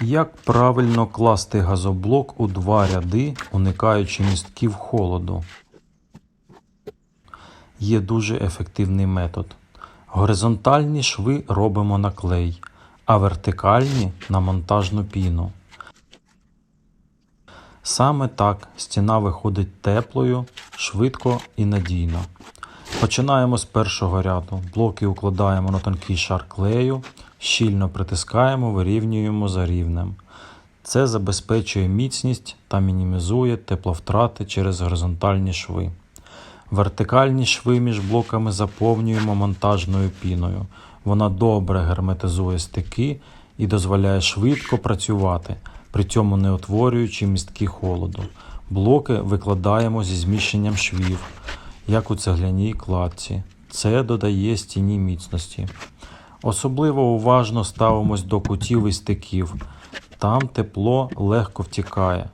Як правильно класти газоблок у два ряди, уникаючи містків холоду? Є дуже ефективний метод. Горизонтальні шви робимо на клей, а вертикальні на монтажну піну. Саме так стіна виходить теплою, швидко і надійно. Починаємо з першого ряду. Блоки укладаємо на тонкий шар клею, щільно притискаємо, вирівнюємо за рівнем. Це забезпечує міцність та мінімізує тепловтрати через горизонтальні шви. Вертикальні шви між блоками заповнюємо монтажною піною. Вона добре герметизує стики і дозволяє швидко працювати, при цьому не утворюючи містки холоду. Блоки викладаємо зі зміщенням швів, як у цегляній кладці. Це додає стіні міцності. Особливо уважно ставимось до кутів і стиків. Там тепло легко втікає.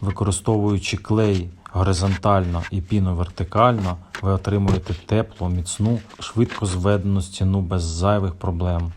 Використовуючи клей горизонтально і піну вертикально, ви отримуєте теплу, міцну, швидко зведену стіну без зайвих проблем.